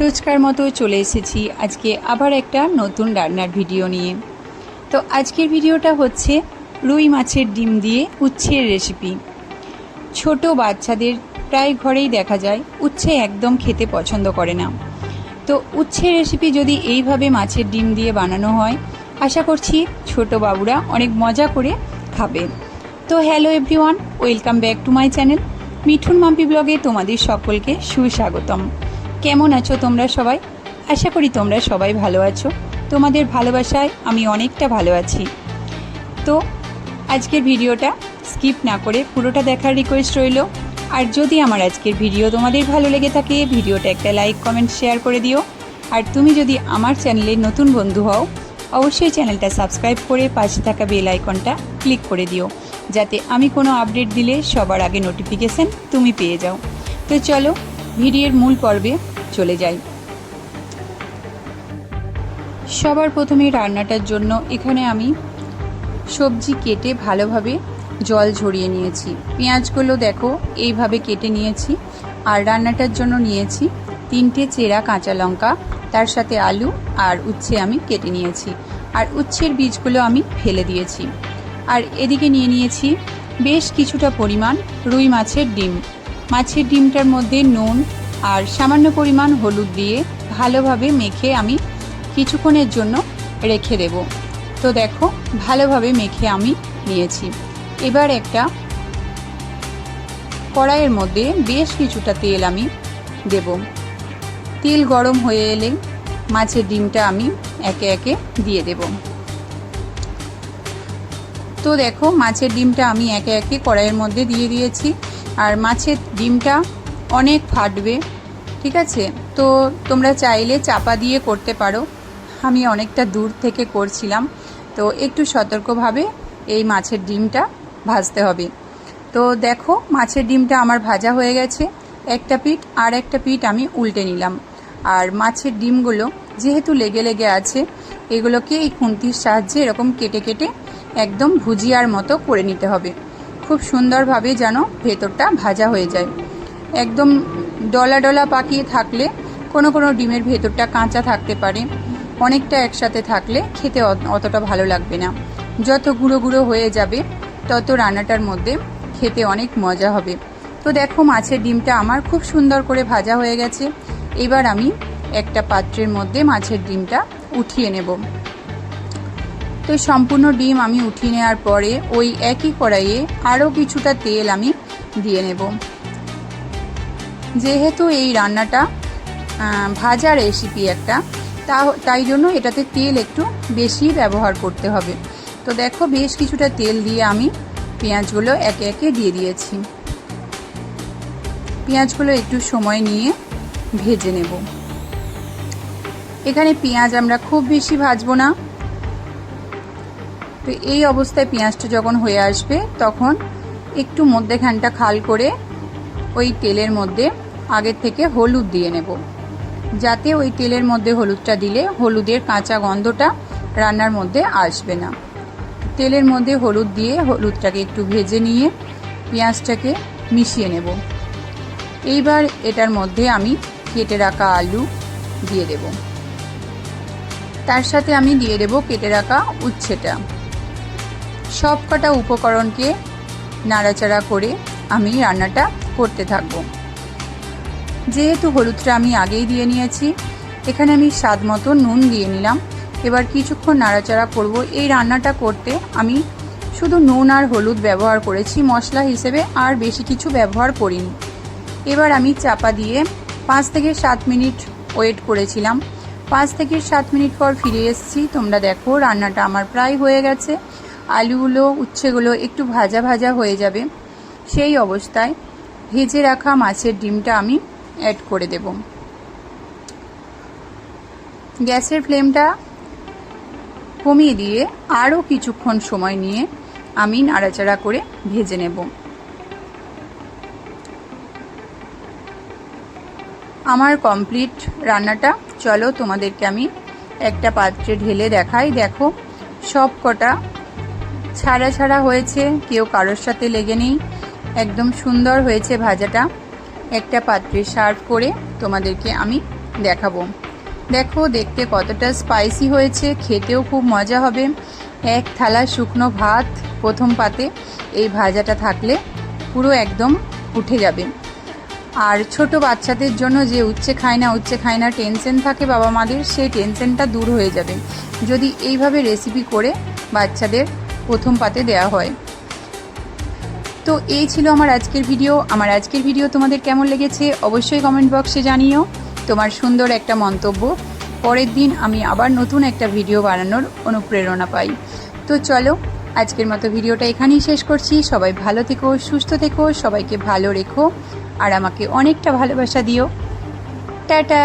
রোজকার মতো চলে এসেছি আজকে আবার একটা নতুন রান্নার ভিডিও নিয়ে। তো আজকের ভিডিওটা হচ্ছে রুই মাছের ডিম দিয়ে উচ্ছের রেসিপি। ছোট বাচ্চাদের প্রায় ঘরেই দেখা যায়, উচ্ছে একদম খেতে পছন্দ করে না। তো উচ্ছের রেসিপি যদি এইভাবে মাছের ডিম দিয়ে বানানো হয়, আশা করছি ছোট বাবুরা অনেক মজা করে খাবে। তো hello everyone, welcome back to my channel. Mithun Mampi ব্লগে তোমাদের সকলকে সুস্বাগতম। কেমন আছো তোমরা সবাই? আশা করি তোমরা সবাই ভালো আছো। তোমাদের ভালোবাসায় আমি অনেকটা ভালো আছি। তো, আজকের ভিডিওটা স্কিপ না করে পুরোটা দেখার রিকোয়েস্ট রইল। আর যদি আমার আজকের ভিডিও তোমাদের ভালো লেগে থাকে ভিডিওটা একটা লাইক কমেন্ট শেয়ার করে দিও। আর তুমি যদি আমার চ্যানেলের নতুন বন্ধু হও, অবশ্যই চ্যানেলটা সাবস্ক্রাইব করে পাশে থাকা বেল আইকনটা ক্লিক করে দিও। যাতে আমি কোনো আপডেট দিলে সবার আগে নোটিফিকেশান তুমি পেয়ে যাও। তো চলো, ভিডিওর মূল পর্বে চলে যাই। সবার প্রথমে রান্নাটার জন্য এখানে আমি সবজি কেটে ভালোভাবে জল ঝরিয়ে নিয়েছি। পেঁয়াজগুলো দেখো, এইভাবে কেটে নিয়েছি। আর রান্নাটার জন্য নিয়েছি তিনটে চেরা কাঁচা লঙ্কা, তার সাথে আলু আর উচ্ছে আমি কেটে নিয়েছি। আর উচ্ছের বীজগুলো আমি ফেলে দিয়েছি। আর এদিকে নিয়ে নিয়েছি বেশ কিছুটা পরিমাণ রুই মাছের ডিম। মাছের ডিমটার মধ্যে নুন আর সামান্য পরিমাণ হলুদ দিয়ে ভালোভাবে মেখে আমি কিছুক্ষণের জন্য রেখে দেব। তো দেখো, ভালোভাবে মেখে আমি নিয়েছি। এবার একটা কড়াইয়ের মধ্যে বেশ কিছুটা তেল আমি দেব। তেল গরম হয়ে এলে মাছের ডিমটা আমি একে একে দিয়ে দেব। তো দেখো, মাছের ডিমটা আমি একে একে কড়াইয়ের মধ্যে দিয়ে দিয়েছি। আর মাছের ডিমটা অনেক ফাটবে ঠিক আছে? তো তোমরা চাইলে চাপা দিয়ে করতে পারো। আমি অনেকটা দূর থেকে করছিলাম। তো একটু সতর্কভাবে এই মাছের ডিমটা ভাজতে হবে। তো দেখো, মাছের ডিমটা আমার ভাজা হয়ে গেছে। একটা পিঠ আর একটা পিঠ আমি উল্টে নিলাম। আর মাছের ডিমগুলো যেহেতু লেগে লেগে আছে, এগুলোকে এই খুন্তির সাহায্যে এরকম কেটে কেটে একদম ভুজিয়ার মতো করে নিতে হবে। খুব সুন্দরভাবে যেন ভেতরটা ভাজা হয়ে যায়। একদম ডলা ডলা পাকিয়ে থাকলে, কোনো কোনো ডিমের ভেতরটা কাঁচা থাকতে পারে, অনেকটা একসাথে থাকলে খেতে অতটা ভালো লাগবে না। যত গুঁড়ো গুঁড়ো হয়ে যাবে, তত রান্নাটার মধ্যে খেতে অনেক মজা হবে। তো দেখো মাছের ডিমটা আমার খুব সুন্দর করে ভাজা হয়ে গেছে। এবার আমি একটা পাত্রের মধ্যে মাছের ডিমটা উঠিয়ে নেব। তো সম্পূর্ণ ডিম আমি উঠিয়ে নেওয়ার পরে ওই একই কড়াইয়ে আরও কিছুটা তেল আমি দিয়ে নেব। যেহেতু এই রান্নাটা ভাজা রেসিপি একটা, তা, তাই জন্য এটাতে তেল একটু বেশি ব্যবহার করতে হবে। তো দেখো বেশ কিছুটা তেল দিয়ে আমি পেঁয়াজগুলো একে একে দিয়ে দিয়েছি। পেঁয়াজগুলো একটু সময় নিয়ে ভেজে নেব। এখানে পেঁয়াজ আমরা খুব বেশি ভাজবো না। তো এই অবস্থায় পেঁয়াজটা যখন হয়ে আসবে, তখন একটু মধ্যেখানটা খাল করে ওই তেলের মধ্যে আগের থেকে হলুদ দিয়ে নেব। যাতে ওই তেলের মধ্যে হলুদটা দিলে হলুদের কাঁচা গন্ধটা রান্নার মধ্যে আসবে না। তেলের মধ্যে হলুদ দিয়ে হলুদটাকে একটু ভেজে নিয়ে পেঁয়াজটাকে মিশিয়ে নেব। এইবার এটার মধ্যে আমি কেটে রাখা আলু দিয়ে দেব। তার সাথে আমি দিয়ে দেব কেটে রাখা উচ্ছেটা। সব কটা উপকরণকে নাড়াচাড়া করে আমি রান্নাটা করতে থাকব। যেহেতু হলুদটা আমি আগেই দিয়ে নিয়েছি, এখানে আমি স্বাদ মতো নুন দিয়ে নিলাম। এবার কিছুক্ষণ নাড়াচাড়া করব। এই রান্নাটা করতে আমি শুধু নুন আর হলুদ ব্যবহার করেছি, মশলা হিসেবে আর বেশি কিছু ব্যবহার করিনি। এবার আমি চাপা দিয়ে পাঁচ থেকে সাত মিনিট ওয়েট করেছিলাম। পাঁচ থেকে সাত মিনিট পর ফিরে এসেছি। তোমরা দেখো রান্নাটা আমার প্রায় হয়ে গেছে। আলুগুলো, উচ্ছেগুলো একটু ভাজা ভাজা হয়ে যাবে। সেই অবস্থায় ভেজে রাখা মাছের ডিমটা আমি অ্যাড করে দেব। গ্যাসের ফ্লেমটা কমিয়ে দিয়ে আরও কিছুক্ষণ সময় নিয়ে আমি নাড়াচাড়া করে ভেজে নেব। আমার কমপ্লিট রান্নাটা, চলো তোমাদেরকে আমি একটা পাত্রে ঢেলে দেখাই। দেখো, সব কটা ছাড়া ছাড়া হয়েছে, কেউ কারোর সাথে লেগে নেই। একদম সুন্দর হয়েছে ভাজাটা। একটা পাত্রে সার্ভ করে তোমাদেরকে আমি দেখাবো। দেখো, দেখতে কতটা স্পাইসি হয়েছে, খেতেও খুব মজা হবে। এক থালা শুকনো ভাত প্রথম পাতে, এই ভাজাটা থাকলে পুরো একদম উঠে যাবে। আর ছোট বাচ্চাদের জন্য যে উচ্ছে খায় না, উচ্ছে খায় না টেনশন থাকে বাবা মাদের, সেই টেনশনটা দূর হয়ে যাবে। যদি এইভাবে রেসিপি করে বাচ্চাদের প্রথম পাতে দেওয়া হয়। তো এই ছিল আমার আজকের ভিডিও আমার আজকের ভিডিও তোমাদের কেমন লেগেছে অবশ্যই কমেন্ট বক্সে জানিও। তোমার সুন্দর একটা মন্তব্য। পরের দিন আমি আবার নতুন একটা ভিডিও বানানোর অনুপ্রেরণা পাই। তো চলো, আজকের মতো ভিডিওটা এখানেই শেষ করছি। সবাই ভালো থেকো, সুস্থ থেকো, সবাইকে ভালো রেখো। আর আমাকে অনেকটা ভালোবাসা দিও। টাটা!